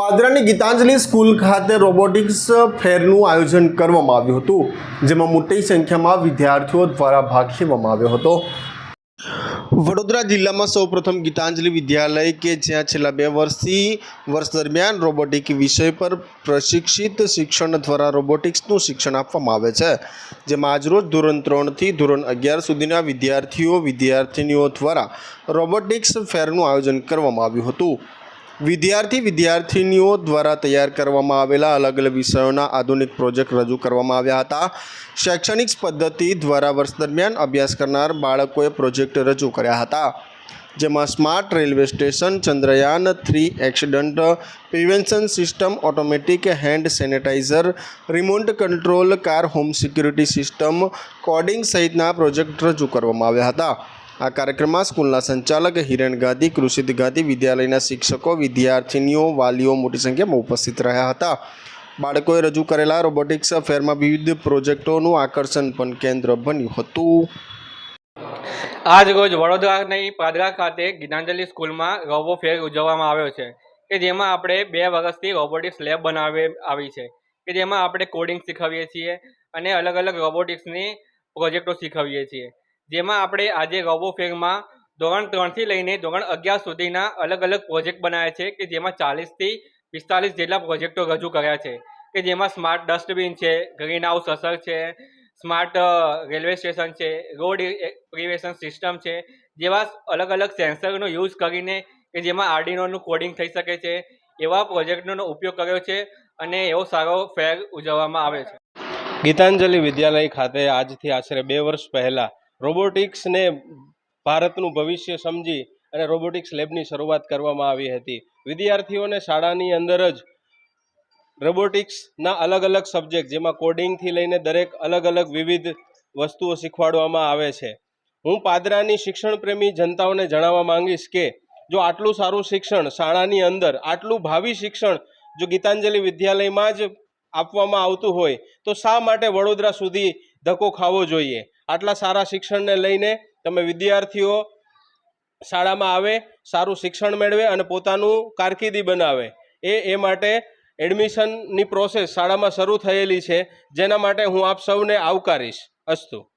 પાદરાની Gitanjali school ખાતે robotics ફેરનું આયોજન કરવામાં આવ્યું હતું, જેમાં મોટી સંખ્યામાં વિદ્યાર્થીઓ દ્વારા ભાગ લેવામાં આવ્યો હતો. વડોદરા જિલ્લામાં સૌપ્રથમ ગીતાંજલિ વિદ્યાલય કે જ્યાં છેલ્લા બે વર્ષથી, વર્ષ દરમિયાન રોબોટિક વિષય પર પ્રશિક્ષિત શિક્ષણ દ્વારા રોબોટિક્સનું શિક્ષણ આપવામાં આવે છે, જેમાં આજરોજ ધોરણ ત્રણથી ધોરણ અગિયાર સુધીના વિદ્યાર્થીઓ વિદ્યાર્થિનીઓ દ્વારા રોબોટિક્સ ફેરનું આયોજન કરવામાં આવ્યું હતું. વિદ્યાર્થી વિદ્યાર્થિનીઓ દ્વારા તૈયાર કરવામાં આવેલા અલગ અલગ વિષયોના આધુનિક પ્રોજેક્ટ રજૂ કરવામાં આવ્યા હતા. શૈક્ષણિક પદ્ધતિ દ્વારા વર્ષ દરમિયાન અભ્યાસ કરનાર બાળકોએ પ્રોજેક્ટ રજૂ કર્યા હતા. જેમાં smart railway station, Chandrayaan three accident, prevention system, automatic hand sanitizer remote control, car home security system, coding સહિતના પ્રોજેક્ટ રજૂ કરવામાં આવ્યા હતા. આ કાર્યક્રમમાં સ્કૂલના સંચાલક હિરણ ગાંધી કૃષિત ગાંધી વિદ્યાલયના શિક્ષકો, વિદ્યાર્થીનીઓ, વાલીઓ મોટી સંખ્યામાં ઉપસ્થિત રહ્યા હતા. બાળકોએ રજૂ કરેલા રોબોટિક્સ ફેરમાં વિવિધ પ્રોજેક્ટોનું આકર્ષણ પણ કેન્દ્ર બન્યું હતું. આજ રોજ વડોદરાની પાદરા ખાતે ગીતાંજલિ સ્કૂલમાં રોબો ફેર ઉજવવામાં આવ્યો છે, કે જેમાં આપણે બે વર્ષથી રોબોટિક્સ લેબ બનાવી આવી છે, કે જેમાં આપણે કોડિંગ શીખવીએ છીએ અને અલગ અલગ રોબોટિક્સની પ્રોજેક્ટો શીખવીએ છીએ. જેમાં આપણે આજે રોબો ફેરમાં ધોરણ ત્રણથી લઈને ધોરણ અગિયાર સુધીના અલગ અલગ પ્રોજેક્ટ બનાવ્યા છે, કે જેમાં ચાલીસથી પિસ્તાલીસ જેટલા પ્રોજેક્ટો રજૂ કર્યા છે, કે જેમાં સ્માર્ટ ડસ્ટબિન છે ગ્રીન હાઉસ અસર છે સ્માર્ટ રેલવે સ્ટેશન છે રોડ પ્રિવેશન સિસ્ટમ છે, જેવા અલગ અલગ સેન્સરનો યુઝ કરીને કે જેમાં આરડીનોનું કોડિંગ થઈ શકે છે, એવા પ્રોજેક્ટનો ઉપયોગ કર્યો છે અને એવો સારો ફેર ઉજવવામાં આવે છે. ગીતાંજલિ વિદ્યાલય ખાતે આજથી આશરે બે વર્ષ પહેલાં રોબોટિક્સને ભારતનું ભવિષ્ય સમજી અને રોબોટિક્સ લેબની શરૂઆત કરવામાં આવી હતી. વિદ્યાર્થીઓને શાળાની અંદર જ રોબોટિક્સના અલગ અલગ સબ્જેક્ટ જેમાં કોડિંગથી લઈને દરેક અલગ અલગ વિવિધ વસ્તુઓ શીખવાડવામાં આવે છે. હું પાદરાની શિક્ષણ પ્રેમી જનતાઓને જણાવવા માંગીશ કે, જો આટલું સારું શિક્ષણ શાળાની અંદર, આટલું ભાવિ શિક્ષણ જો ગીતાંજલિ વિદ્યાલયમાં જ આપવામાં આવતું હોય, તો શા માટે વડોદરા સુધી ધક્કો ખાવો જોઈએ? આટલા સારા શિક્ષણને લઈને તમે વિદ્યાર્થીઓ શાળામાં આવે, સારું શિક્ષણ મેળવે અને પોતાનું કારકિર્દી બનાવે. એ એ માટે એડમિશનની પ્રોસેસ શાળામાં શરૂ થયેલી છે. જેના માટે હું આપ સૌને આવકારીશ. અસ્તુ.